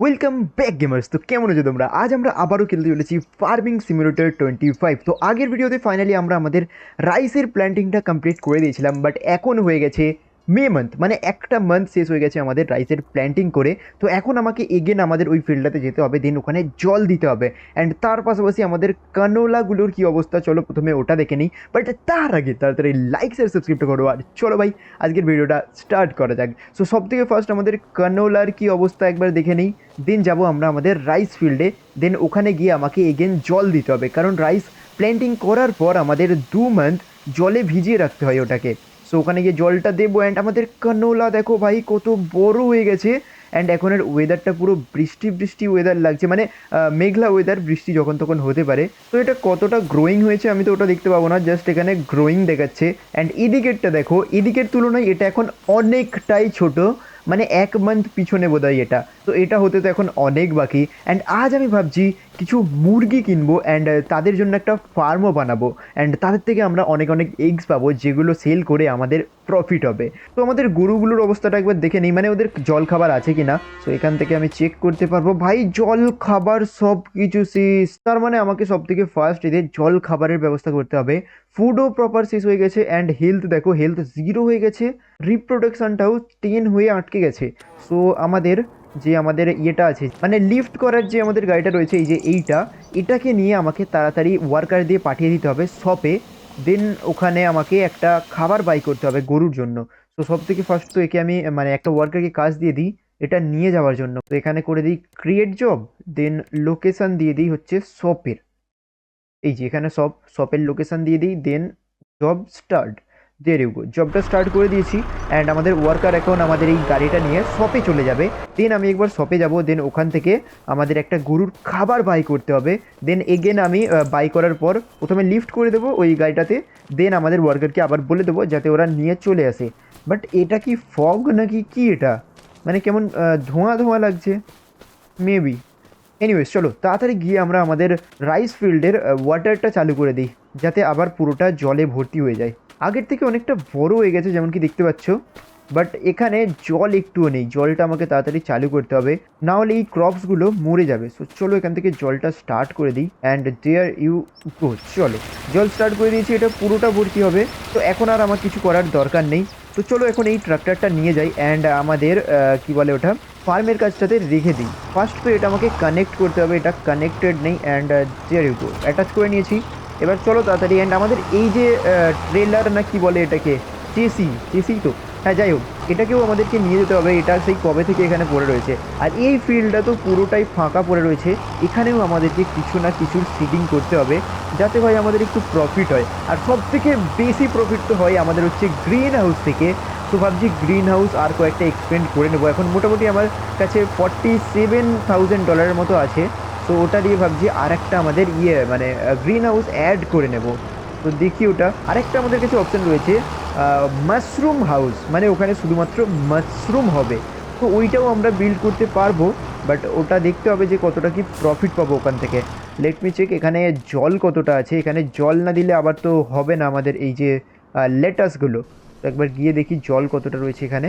Welcome back gamers তো কেমন আছো তোমরা? আজ আমরা আবারও খেলতে চলেছি ফার্মিং সিমিউলেটার টোয়েন্টি ফাইভ তো আগের ভিডিওতে ফাইনালি আমরা আমাদের রাইসের প্ল্যান্টিংটা কমপ্লিট করে দিয়েছিলাম বাট এখন হয়ে গেছে মে মান্থ মানে একটা মান্থ শেষ হয়ে গেছে আমাদের রাইসের প্ল্যান্টিং করে। তো এখন আমাকে এগেন আমাদের ওই ফিল্ডটাতে যেতে হবে দেন ওখানে জল দিতে হবে। অ্যান্ড তার পাশাপাশি আমাদের কানোলাগুলোর কী অবস্থা? চলো প্রথমে ওটা দেখে নিই। বাট তার আগে তাড়াতাড়ি লাইক শেয়ার সাবস্ক্রাইবটা করো। আর চলো ভাই, আজকের ভিডিওটা স্টার্ট করা যাক। সো সব থেকে ফার্স্ট আমাদের কানোলার কী অবস্থা একবার দেখে নিই। দেন যাব আমরা আমাদের রাইস ফিল্ডে দেন ওখানে গিয়ে আমাকে এগেন জল দিতে হবে। কারণ রাইস প্ল্যান্টিং করার পর আমাদের দু মান্থ জলে ভিজিয়ে রাখতে হয় ওটাকে। সো ওখানে গিয়ে জলটা দেবো অ্যান্ড আমাদের কানোলা দেখো ভাই, কত বড় হয়ে গেছে। অ্যান্ড এখনের ওয়েদারটা পুরো বৃষ্টি বৃষ্টি ওয়েদার লাগছে। মানে মেঘলা ওয়েদার বৃষ্টি যখন তখন হতে পারে। তো এটা কতটা গ্রোয়িং হয়েছে আমি তো ওটা দেখতে পাবো না জাস্ট এখানে গ্রোয়িং দেখাচ্ছে। অ্যান্ড ইডিকেটটা দেখো, এদিকের তুলনায় এটা এখন অনেকটাই ছোট। মানে এক মান্থ পিছনে বোধহয় এটা। তো এটা হতে তো এখন অনেক বাকি। অ্যান্ড আজ আমি ভাবছি কিছু মুরগি কিনবো অ্যান্ড তাদের জন্য একটা ফার্মও বানাবো। অ্যান্ড তাদের থেকে আমরা অনেক অনেক এগস পাবো যেগুলো সেল করে আমাদের প্রফিট হবে। তো আমাদের গরুগুলোর অবস্থাটা একবার দেখে নিই মানে ওদের জল খাবার আছে কি না তো এখান থেকে আমি চেক করতে পারব। ভাই, জল খাবার সব কিছু শেষ তার মানে আমাকে সব থেকে ফার্স্ট এদের জল খাবারের ব্যবস্থা করতে হবে। ফুডও প্রপার শেষ হয়ে গেছে অ্যান্ড হেলথ দেখো হেলথ জিরো হয়ে গেছে রিপ্রোডাকশনটাও টেন হয়ে আটকে গেছে। সো আমাদের যে আমাদের ইয়েটা আছে মানে লিফট করার যে আমাদের গাড়িটা রয়েছে, এই যে এইটা, এটাকে নিয়ে আমাকে তাড়াতাড়ি ওয়ার্কার দিয়ে পাঠিয়ে দিতে হবে শপে দেন ওখানে আমাকে একটা খাবার বাই করতে হবে গরুর জন্য। তো সব থেকে ফার্স্ট তো একে আমি মানে একটা ওয়ার্কারকে কাজ দিয়ে দিই, এটা নিয়ে যাওয়ার জন্য। তো এখানে করে দিই ক্রিয়েট জব দেন লোকেশন দিয়ে দিই হচ্ছে শপের এই যে এখানে সব শপের লোকেশান দিয়ে দিই দেন জব স্টার্ট দিয়ে ইউ জবটা স্টার্ট করে দিয়েছি অ্যান্ড আমাদের ওয়ার্কার এখন আমাদের এই গাড়িটা নিয়ে শপে চলে যাবে। দেন আমি একবার শপে যাব দেন ওখান থেকে আমাদের একটা গরুর খাবার বাই করতে হবে। দেন এগেন আমি বাই করার পর প্রথমে লিফট করে দেবো ওই গাড়িটাতে দেন আমাদের ওয়ার্কারকে আবার বলে দেবো যাতে ওরা নিয়ে চলে আসে। বাট এটা কি ফগ নাকি কি এটা? মানে কেমন ধোঁয়া ধোঁয়া লাগছে। মেবি এনিওয়েজ চলো, তাড়াতাড়ি গিয়ে আমরা আমাদের রাইস ফিল্ডের ওয়াটারটা চালু করে দিই, যাতে আবার পুরোটা জলে ভর্তি হয়ে যায়। আগের থেকে অনেকটা বড় হয়ে গেছে, যেমন কি দেখতে পাচ্ছ। বাট এখানে জল একটুও নেই, জলটা আমাকে তাড়াতাড়ি চালু করতে হবে। না হলে এই ক্রপসগুলো মরে যাবে। সো চলো এখান থেকে জলটা স্টার্ট করে দিই অ্যান্ড দেয়ার ইউ গো চলো। জল স্টার্ট করে দিয়েছি, এটা পুরোটা ভর্তি হবে। তো এখন আর আমার কিছু করার দরকার নেই। তো চলো এখন এই ট্রাক্টরটা নিয়ে যাই অ্যান্ড আমাদের কি বলে ওটা? ফার্মের কাজটাতে রেখে দিই। ফার্স্ট তো এটা আমাকে কানেক্ট করতে হবে, এটা কানেক্টেড নেই অ্যান্ড দেয়ার ইউ অ্যাটাচ করে নিয়েছি। এবার চলো তাড়াতাড়ি অ্যান্ড আমাদের এই যে ট্রেলার না কি বলে এটাকে চেসি চেসি তো? হ্যাঁ যাই হোক, এটাকেও আমাদেরকে নিয়ে যেতে হবে, এটা সেই কবে থেকে এখানে পড়ে রয়েছে। আর এই ফিল্ডটা তো পুরোটাই ফাঁকা পড়ে রয়েছে, এখানেও আমাদেরকে কিছু না কিছুর সিডিং করতে হবে, যাতে ভাই আমাদের একটু প্রফিট হয়। আর সব থেকে বেশি প্রফিট তো হয় আমাদের হচ্ছে গ্রিন হাউস থেকে তো ভাবছি গ্রিন হাউস আর কয়েকটা এক্সপেন্ড করে নেব। এখন মোটামুটি আমার কাছে ফর্টি সেভেন থাউজেন্ড ডলারের মতো আছে। তো ওটা দিয়ে ভাবছি আর একটা আমাদের ইয়ে মানে গ্রিন হাউস অ্যাড করে নেব। তো দেখি ওটা। আরেকটা আমাদের কাছে অপশন রয়েছে মাশরুম হাউস মানে ওখানে শুধুমাত্র মাশরুম হবে। তো ওইটাও আমরা বিল্ড করতে পারব বাট ওটা দেখতে হবে যে কতটা কি প্রফিট পাবো ওখান থেকে। লেট মি চেক এখানে জল কতটা আছে। এখানে জল না দিলে আবার তো হবে না আমাদের এই যে লেটাসগুলো তো একবার গিয়ে দেখি জল কতটা রয়েছে এখানে।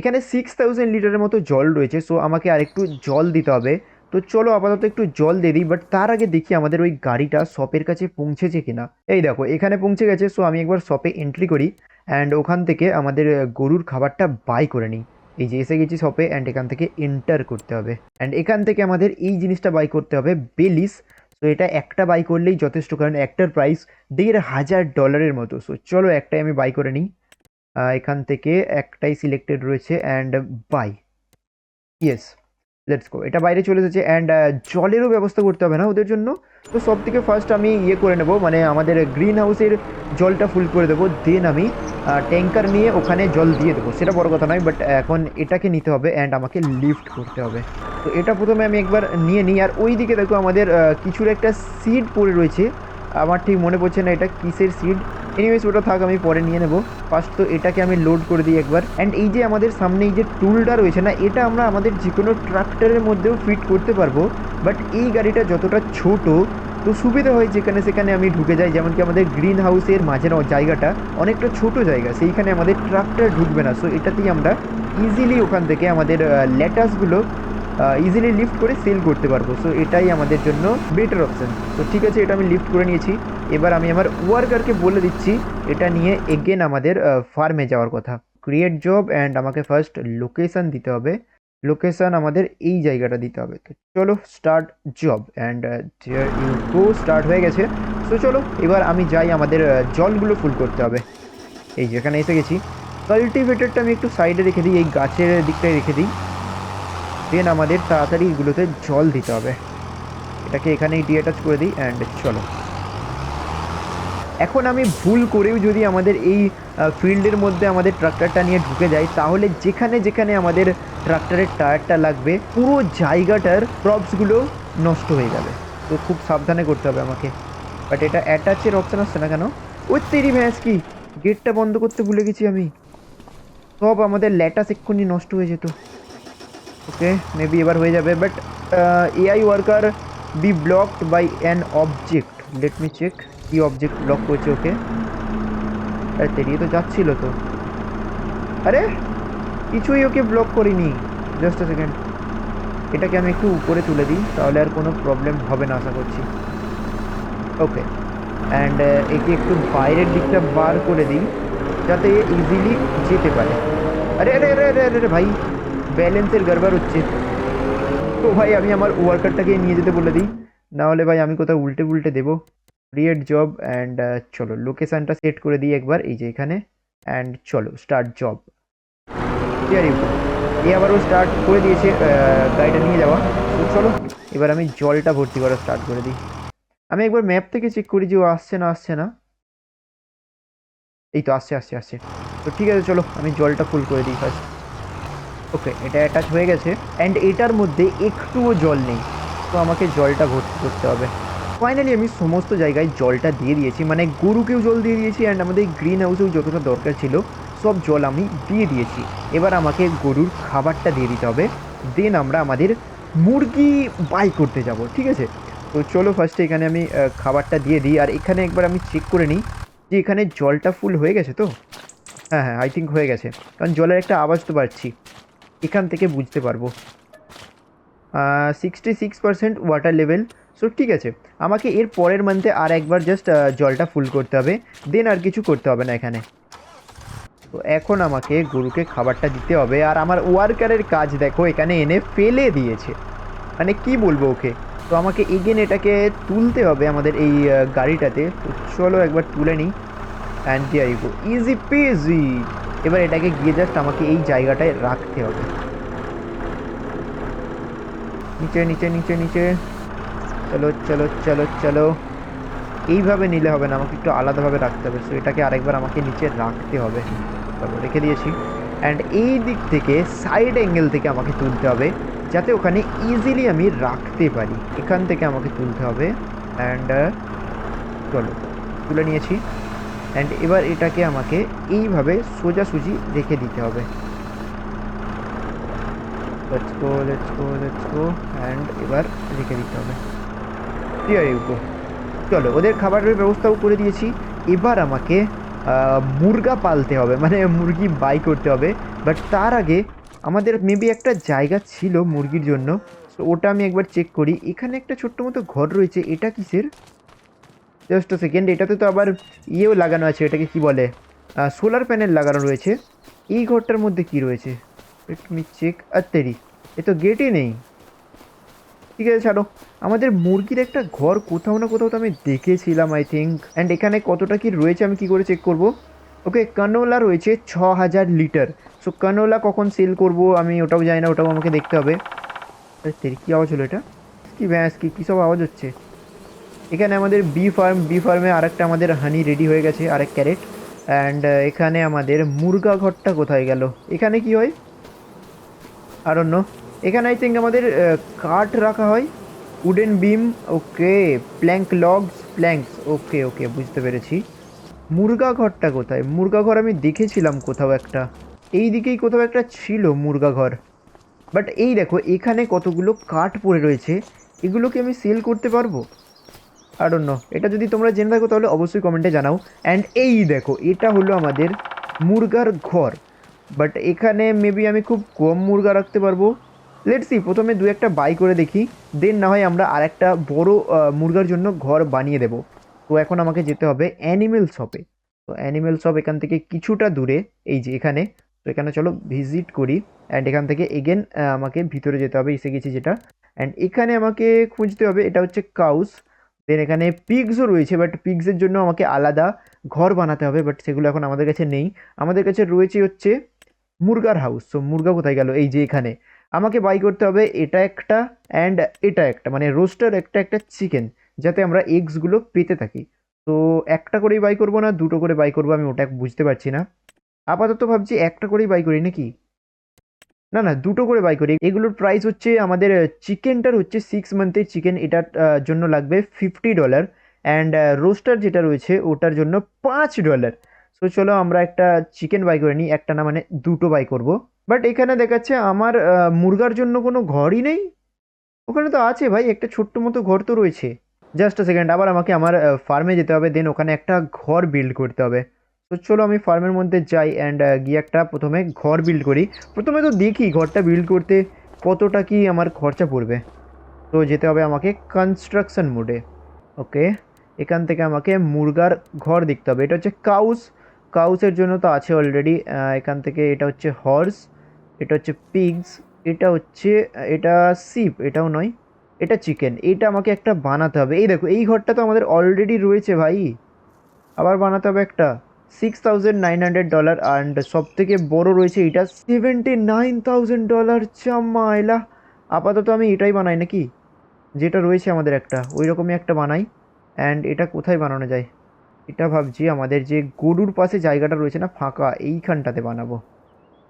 এখানে সিক্স থাউজেন্ড লিটারের মতো জল রয়েছে সো আমাকে আরেকটু জল দিতে হবে। তো চলো আপাতত একটু জল দিয়ে দিই বাট তার আগে দেখি আমাদের ওই গাড়িটা শপের কাছে পৌঁছেছে কিনা। এই দেখো, এখানে পৌঁছে গেছে সো আমি একবার শপে এন্ট্রি করি অ্যান্ড ওখান থেকে আমাদের গরুর খাবারটা বাই করে নিই। এই যে এসে গেছি শপে অ্যান্ড এখান থেকে এন্টার করতে হবে। অ্যান্ড এখান থেকে আমাদের এই জিনিসটা বাই করতে হবে, বেলিস। তো এটা একটা বাই করলেই যথেষ্ট, কারণ একটার প্রাইস দেড় হাজার ডলারের মতো। সো চলো একটাই আমি বাই করে নিই। এখান থেকে একটাই সিলেক্টেড রয়েছে and bye yes let's go এটা বাইরে চলে এসেছে অ্যান্ড জলেরও ব্যবস্থা করতে হবে না ওদের জন্য। তো সব থেকে ফার্স্ট আমি ইয়ে করে নেব মানে আমাদের গ্রিন হাউসের জলটা ফুল করে দেবো দেন আমি ট্যাঙ্কার নিয়ে ওখানে জল দিয়ে দেবো। সেটা বড় কথা নয় বাট এখন এটাকে নিতে হবে অ্যান্ড আমাকে লিফট করতে হবে। তো এটা প্রথমে আমি একবার নিয়ে নিই। আর ওই দিকে দেখো আমাদের কিছুর একটা সিড পড়ে রয়েছে। আমার ঠিক মনে পড়ছে না এটা কিসের সিড এনিওয়েজ ওটা থাক, আমি পরে নিয়ে নেব। ফার্স্ট তো এটাকে আমি লোড করে দিই একবার। অ্যান্ড এই যে আমাদের সামনে এই যে টুলটা রয়েছে না, এটা আমরা আমাদের যে কোনো ট্রাক্টরের মধ্যেও ফিট করতে পারব। বাট এই গাড়িটা যতটা ছোট, তো সুবিধা হয় যেখানে সেখানে আমি ঢুকে যাই। যেমন কি আমাদের গ্রিন হাউসের মাঝের জায়গাটা অনেকটা ছোট জায়গা, সেইখানে আমাদের ট্রাক্টর ঢুকবে না। সো এটাতেই আমরা ইজিলি ওখান থেকে আমাদের লেটাসগুলো ইজিলি লিফট করে সেল করতে পারব। সো এটাই আমাদের জন্য বেটার অপশান তো ঠিক আছে, এটা আমি লিফট করে নিয়েছি। এবার আমি আমার ওয়ার্কারকে বলে দিচ্ছি, এটা নিয়ে এগেন আমাদের ফার্মে যাওয়ার কথা। ক্রিয়েট জব অ্যান্ড আমাকে ফার্স্ট লোকেশান দিতে হবে। লোকেশান আমাদের এই জায়গাটা দিতে হবে। তো চলো start job and go start হয়ে গেছে। সো চলো, এবার আমি যাই আমাদের জলগুলো ফুল করতে হবে। এই যেখানে এসে গেছি। কাল্টিভেটারটা আমি একটু সাইডে রেখে দিই, এই গাছের দিকটায় রেখে দিই। দেন আমাদের তাড়াতাড়ি এগুলোতে জল দিতে হবে। এটাকে এখানেই ডিঅ্যাটাচ করে দিই অ্যান্ড চলো। এখন আমি ভুল করেও যদি আমাদের এই ফিল্ডের মধ্যে আমাদের ট্রাক্টরটা নিয়ে ঢুকে যাই, তাহলে যেখানে যেখানে আমাদের ট্রাক্টরের টায়ারটা লাগবে, পুরো জায়গাটার প্রপসগুলো নষ্ট হয়ে যাবে। তো খুব সাবধানে করতে হবে আমাকে। বাট এটা অ্যাটাচের অপশান আসছে না কেন? ওই তেরি ভ্যাস কি? গেটটা বন্ধ করতে ভুলে গেছি আমি। সব আমাদের ল্যাটাস এক্ষুনি নষ্ট হয়ে যেত। ওকে মেবি এবার হয়ে যাবে but AI worker be blocked by an object let me check কি অবজেক্ট ব্লক করেছে ওকে আরে তেরিয়ে তো যাচ্ছিল তো। আরে, কিছুই ওকে ব্লক করিনি। জাস্ট আ সেকেন্ড এটাকে আমি একটু উপরে তুলে দিই, তাহলে আর কোনো প্রবলেম হবে না, আশা করছি। ওকে অ্যান্ড একে একটু বাইরের দিকটা বার করে দিই, যাতে ইজিলি যেতে পারে। আরে আরে আরে আরে আরে, ভাই। ব্যালেন্সের গড়বড় হচ্ছে। তো ভাই, আমি আমার ওয়ার্কারটাকে নিয়ে যেতে বলে দিই। না হলে ভাই, আমি কোথাও উল্টে উল্টে দেবো। ক্রিয়েট জব অ্যান্ড চলো লোকেশানটা সেট করে দিই একবার, এই যে এখানে। অ্যান্ড চলো স্টার্ট জব এ আবারও স্টার্ট করে দিয়েছে গাড়িটা নিয়ে যাওয়া। তো চলো, এবার আমি জলটা ভর্তি করা স্টার্ট করে দিই। আমি একবার ম্যাপ থেকে চেক করি যে ও আসছে না আসছে না। এই তো, আসছে আসছে আসছে। তো ঠিক আছে, চলো, আমি জলটা ফুল করে দিই ফার্স্ট ওকে এটা অ্যাটাচ হয়ে গেছে অ্যান্ড এটার মধ্যে একটুও জল নেই। তো আমাকে জলটা ভর্তি করতে হবে। ফাইনালি আমি সমস্ত জায়গায় জলটা দিয়ে দিয়েছি মানে গরুকেও জল দিয়ে দিয়েছি অ্যান্ড আমাদের গ্রিন হাউসেও যতটা দরকার ছিল, সব জল আমি দিয়ে দিয়েছি। এবার আমাকে গরুর খাবারটা দিয়ে দিতে হবে। দেন আমরা আমাদের মুরগি বাই করতে যাব, ঠিক আছে? তো চলো ফার্স্টে এখানে আমি খাবারটা দিয়ে দিই, আর এখানে একবার আমি চেক করে নিই যে এখানে জলটা ফুল হয়ে গেছে তো? হ্যাঁ হ্যাঁ আই থিঙ্ক হয়ে গেছে। কারণ জলের একটা আওয়াজ তো পাচ্ছি এখান থেকে বুঝতে পারব। Sixty six percent water level so ঠিক আছে, আমাকে এর পরের মান্থে আর একবার জাস্ট জলটা ফুল করতে হবে। দেন আর কিছু করতে হবে না এখানে। তো এখন আমাকে গরুকে খাবারটা দিতে হবে। আর আমার ওয়ার্কারের কাজ দেখো, এখানে এনে ফেলে দিয়েছে। মানে কি বলব ওকে? তো আমাকে এগেন এটাকে তুলতে হবে আমাদের এই গাড়িটাতে। তো চলো একবার তুলে নিই। অ্যান্ড ডিয়ার ইজি পেজি এবার এটাকে গিয়ে জাস্ট আমাকে এই জায়গাটায় রাখতে হবে। নিচে নিচে নিচে নিচে। চলো চলো চলো চলো। এইভাবে নিলে হবে না, আমাকে একটু আলাদাভাবে রাখতে হবে। সো এটাকে আরেকবার আমাকে নিচে রাখতে হবে। চলো রেখে দিয়েছি। অ্যান্ড এই দিক থেকে সাইড অ্যাঙ্গেল থেকে আমাকে তুলতে হবে, যাতে ওখানে ইজিলি আমি রাখতে পারি। এখান থেকে আমাকে তুলতে হবে। অ্যান্ড চলো। তুলে নিয়েছি। অ্যান্ড এবার এটাকে আমাকে এইভাবে সোজাসুজি রেখে দিতে হবে। অ্যান্ড এবার রেখে দিতে হবে। চলো, ওদের খাবারের ব্যবস্থাও করে দিয়েছি। এবার আমাকে মুরগা পালতে হবে মানে মুরগি বাই করতে হবে। বাট তার আগে আমাদের মেবি একটা জায়গা ছিল মুরগির জন্য। তো ওটা আমি একবার চেক করি। এখানে একটা ছোট্ট মতো ঘর রয়েছে। এটা কিসের? জাস্ট সেকেন্ড এটাতে তো আবার ইয়েও লাগানো আছে, এটাকে কি বলে? সোলার প্যানেল লাগানো রয়েছে। এই ঘরটার মধ্যে কি রয়েছে? মি চেক আত্তেরি, এ তো গেটই নেই। ঠিক আছে, ছাড়ো। আমাদের মুরগির একটা ঘর কোথাও না কোথাও তো আমি দেখেছিলাম আই থিঙ্ক অ্যান্ড এখানে কতটা কি রয়েছে আমি কি করে চেক করব? ওকে কানোলা রয়েছে ছ হাজার লিটার সো কানোলা কখন সেল করব আমি ওটাও জানি না, ওটাও আমাকে দেখতে হবে। কী আওয়াজ হলো এটা? কি ভ্যাঁস কি, কী সব আওয়াজ হচ্ছে? এখানে আমাদের বি ফার্ম বি ফার্মে আরেকটা আমাদের হানি রেডি হয়ে গেছে, আরেক ক্যারেট অ্যান্ড এখানে আমাদের মুরগা ঘরটা কোথায় গেল? এখানে কি হয়? আর অন্য এখানে আই থিঙ্ক আমাদের কাঠ রাখা হয় wooden beam okay plank logs planks okay okay বুঝতে পেরেছি। মুরগা ঘরটা কোথায়? মুরগা ঘর আমি দেখেছিলাম কোথাও একটা। এই দিকেই কোথাও একটা ছিল মুরগা ঘর। বাট এই দেখো, এখানে কতগুলো কাঠ পড়ে রয়েছে এগুলোকে আমি সেল করতে পারব? আর অন্য এটা যদি তোমরা জেনে থাকো, তাহলে অবশ্যই কমেন্টে জানাও। অ্যান্ড এই দেখো, এটা হলো আমাদের মুরগার ঘর। বাট এখানে মেবি আমি খুব কম মুরগা রাখতে পারব। লেটস প্রথমে দু একটা বাই করে দেখি। দেন না হয় আমরা আর একটা বড় মুরগার জন্য ঘর বানিয়ে দেব। তো এখন আমাকে যেতে হবে অ্যানিমেল শপে তো অ্যানিমেল শপ এখান থেকে কিছুটা দূরে, এই যে এখানে। তো এখানে চলো ভিজিট করি। অ্যান্ড এখান থেকে এগেন আমাকে ভিতরে যেতে হবে, এসে গেছি যেটা। অ্যান্ড এখানে আমাকে খুঁজতে হবে, এটা হচ্ছে কাউস দেন এখানে পিগসও রয়েছে বাট পিগসের জন্য আমাকে আলাদা ঘর বানাতে হবে বাট সেগুলো এখন আমাদের কাছে নেই। আমাদের কাছে রয়েছে হচ্ছে মুরগার হাউস সো মুরগা কোথায় গেল? এই যে এখানে। আমাকে বাই করতে হবে এটা একটা অ্যান্ড এটা একটা মানে রোস্টার একটা একটা চিকেন যাতে আমরা এগসগুলো পেতে থাকি। তো একটা করেই বাই করব না, দুটো করে বাই করব আমি ওটা বুঝতে পারছি না। আপাতত ভাবছি একটা করেই বাই করি, নাকি? না না, দুটো করে বাই করি। এগুলোর প্রাইস হচ্ছে আমাদের চিকেনটার হচ্ছে সিক্স মান্থের চিকেন এটার জন্য লাগবে ফিফটি ডলার অ্যান্ড রোস্টার যেটা রয়েছে, ওটার জন্য পাঁচ ডলার সো চলো আমরা একটা চিকেন বাই করে নিই, একটা না মানে দুটো বাই করব। বাট এখানে দেখাচ্ছে আমার মুরগার জন্য কোনো ঘরই নেই। ওখানে তো আছে ভাই, একটা ছোট্ট মতো ঘর তো রয়েছে। জাস্ট সেকেন্ড আবার আমাকে আমার ফার্মে যেতে হবে দেন ওখানে একটা ঘর বিল্ড করতে হবে। তো চলো আমি ফার্মের মধ্যে যাই অ্যান্ড গিয়ে একটা প্রথমে ঘর বিল্ড করি। প্রথমে তো দেখি ঘরটা বিল্ড করতে কতটা কি আমার খরচা পড়বে। তো যেতে হবে আমাকে কনস্ট্রাকশন মোডে ওকে এখান থেকে আমাকে মুরগার ঘর দেখতে হবে। এটা হচ্ছে কাউস। কাউসের জন্য তো আছে অলরেডি এখান থেকে এটা হচ্ছে হর্স এটা হচ্ছে পিগস এটা হচ্ছে, এটা সিপ এটাও নয়, এটা চিকেন এটা আমাকে একটা বানাতে হবে। এই দেখো, এই ঘরটা তো আমাদের অলরেডি রয়েছে ভাই। আবার বানাতে হবে একটা। Six thousand nine hundred dollar and সব থেকে বড়ো রয়েছে এটা সেভেন্টি নাইন থাউজেন্ড ডলার চাম্মাইলা আপাতত আমি এটাই বানাই নাকি? যেটা রয়েছে আমাদের একটা ওই রকমই একটা বানাই। অ্যান্ড এটা কোথায় বানানো যায়? এটা ভাবছি আমাদের যে গরুর পাশে জায়গাটা রয়েছে না, ফাঁকা, এইখানটাতে বানাবো।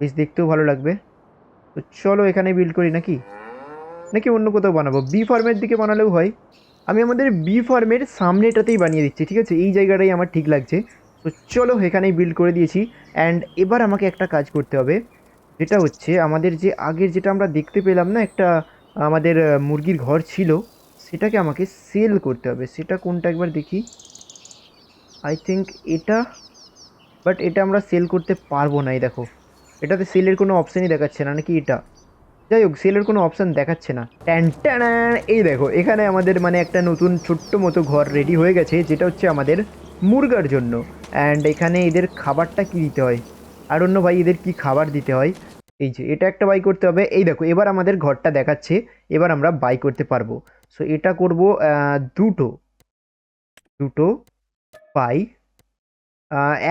বেশ, দেখতেও ভালো লাগবে। তো চলো এখানে বিল্ড করি নাকি? নাকি অন্য কোথাও বানাবো? বি ফার্মের দিকে বানালেও হয়। আমি আমাদের বি ফার্মের সামনেটাতেই বানিয়ে দিচ্ছি, ঠিক আছে? এই জায়গাটাই আমার ঠিক লাগছে। তো চলো এখানেই বিল্ড করে দিয়েছি অ্যান্ড এবার আমাকে একটা কাজ করতে হবে, যেটা হচ্ছে আমাদের যে আগের যেটা আমরা দেখতে পেলাম না একটা, আমাদের মুরগির ঘর ছিল, সেটাকে আমাকে সেল করতে হবে। সেটা কোনটা একবার দেখি। আই থিঙ্ক এটা বাট এটা আমরা সেল করতে পারব না, এই দেখো। এটাতে সেলের কোনো অপশানই দেখাচ্ছে না, নাকি এটা? যাই হোক সেলের কোনো অপশান দেখাচ্ছে না। ট্যান এই দেখো, এখানে আমাদের মানে একটা নতুন ছোট্ট মতো ঘর রেডি হয়ে গেছে, যেটা হচ্ছে আমাদের মুরগার জন্য। অ্যান্ড এখানে এদের খাবারটা কি দিতে হয়? আর অন্য ভাই, এদের কি খাবার দিতে হয়? এই যে, এটা একটা বাই করতে হবে। এই দেখো, এবার আমাদের ঘরটা দেখাচ্ছে। এবার আমরা বাই করতে পারব। সো এটা করব দুটো। দুটো বাই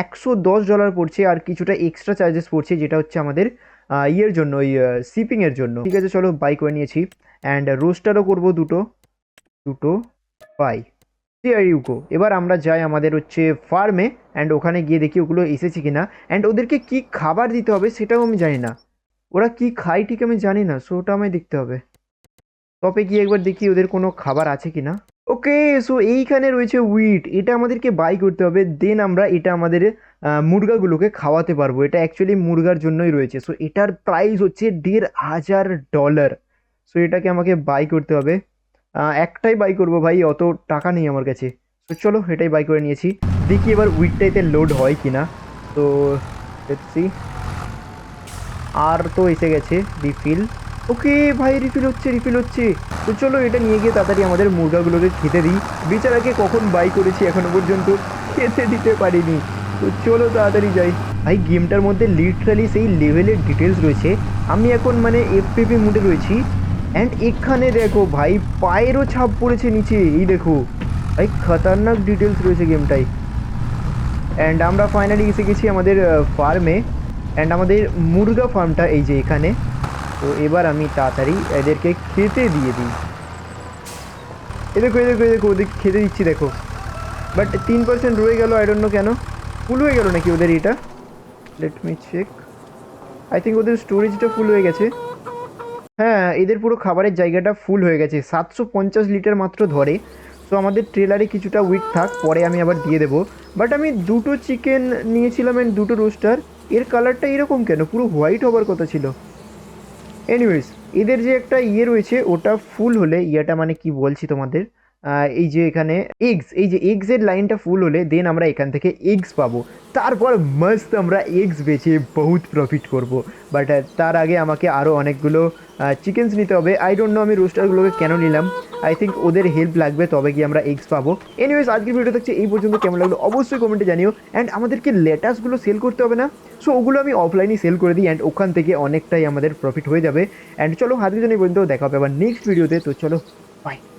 একশো দশ ডলার পড়ছে আর কিছুটা এক্সট্রা চার্জেস পড়ছে, যেটা হচ্ছে আমাদের ইয়ের জন্য, ওই শিপিংয়ের জন্য। ঠিক আছে, চলো বাই করে নিয়েছি। অ্যান্ড রোস্টারও করব দুটো। দুটো বাই আর ইউকো। এবার আমরা যাই আমাদের হচ্ছে ফার্মে অ্যান্ড ওখানে গিয়ে দেখি ওগুলো এসেছে কি না অ্যান্ড ওদেরকে কি খাবার দিতে হবে সেটাও আমি জানি না। ওরা কি খায় ঠিক আমি জানি না সো ওটা আমায় দেখতে হবে। তবে গিয়ে একবার দেখি ওদের কোনো খাবার আছে কি না ওকে সো এইখানে রয়েছে উইট এটা আমাদেরকে বাই করতে হবে দেন আমরা এটা আমাদের মুরগাগুলোকে খাওয়াতে পারব। এটা অ্যাকচুয়ালি মুরগার জন্যই রয়েছে। সো এটার প্রাইস হচ্ছে দেড় হাজার ডলার সো এটাকে আমাকে বাই করতে হবে। একটাই বাই করব ভাই, অত টাকা নেই আমার কাছে। তো চলো, এটাই বাই করে নিয়েছি। দেখি এবার উইটটাইতে লোড হয় কি না তো দেখছি আর তো এসে গেছে রিফিল ওকে, ভাই রিফিল হচ্ছে রিফিল হচ্ছে। তো চলো, এটা নিয়ে গিয়ে তাড়াতাড়ি আমাদের মুরগাগুলোকে খেতে দিই। বেচারাকে কখন বাই করেছি এখনও পর্যন্ত খেতে দিতে পারিনি। তো চলো, তাড়াতাড়ি যাই। ভাই গেমটার মধ্যে লিটারালি সেই লেভেলের ডিটেলস রয়েছে। আমি এখন মানে এফপিপি মুডে রয়েছি। অ্যান্ড এখানে দেখো ভাই, পায়েরও ছাপ পড়েছে নিচে, এই দেখো। ভাই, খতরনাক ডিটেলস রয়েছে গেমটায় অ্যান্ড আমরা ফাইনালি এসে গেছি আমাদের ফার্মে অ্যান্ড আমাদের মুরগা ফার্মটা এই যে এখানে। তো এবার আমি তাড়াতাড়ি এদেরকে খেতে দিয়ে দিই। এ দেখো এ দেখো এ দেখো, ওদের খেতে দিচ্ছি, দেখো। বাট তিন পার্সেন্ট রয়ে গেল আই ডোন্ট নো কেন। ফুল হয়ে গেল নাকি ওদের এটা? Let me check I think ওদের স্টোরেজটা ফুল হয়ে গেছে। হ্যাঁ এদের পুরো খাবারের জায়গাটা ফুল হয়ে গেছে। সাতশো পঞ্চাশ লিটার মাত্র ধরে। তো আমাদের ট্রেলারে কিছুটা উইক থাক, পরে আমি আবার দিয়ে দেবো। বাট আমি দুটো চিকেন নিয়েছিলাম অ্যান্ড দুটো রোস্টার এর কালারটা এরকম কেন? পুরো হোয়াইট হবার কথা ছিল। এনিওয়েজ এদের যে একটা ইয়ে রয়েছে, ওটা ফুল হলে, ইয়েটা মানে কি বলছি তোমাদের? এই যে এখানে এগস এই যে এগসের লাইনটা ফুল হলে দেন আমরা এখান থেকে এগস পাবো। তারপর মাস্ত আমরা এগস বেচে বহুত প্রফিট করব। বাট তার আগে আমাকে আরও অনেকগুলো চিকেনস নিতে হবে। আই ডোন্ট নো আমি রোস্টারগুলোকে কেন নিলাম। আই থিঙ্ক ওদের হেল্প লাগবে, তবে কি আমরা এগস পাবো। এনিওয়েজ আজকের ভিডিও থাকছে এই পর্যন্ত। কেমন লাগল অবশ্যই কমেন্টে জানিও। অ্যান্ড আমাদেরকে লেটাসগুলো সেল করতে হবে না। সো ওগুলো আমি অফলাইনেই সেল করে দিই অ্যান্ড ওখান থেকে অনেকটাই আমাদের প্রফিট হয়ে যাবে। অ্যান্ড চলো, আজকের জন্য পর্যন্ত। দেখা হবে আবার নেক্সট ভিডিওতে তো। চলো বাই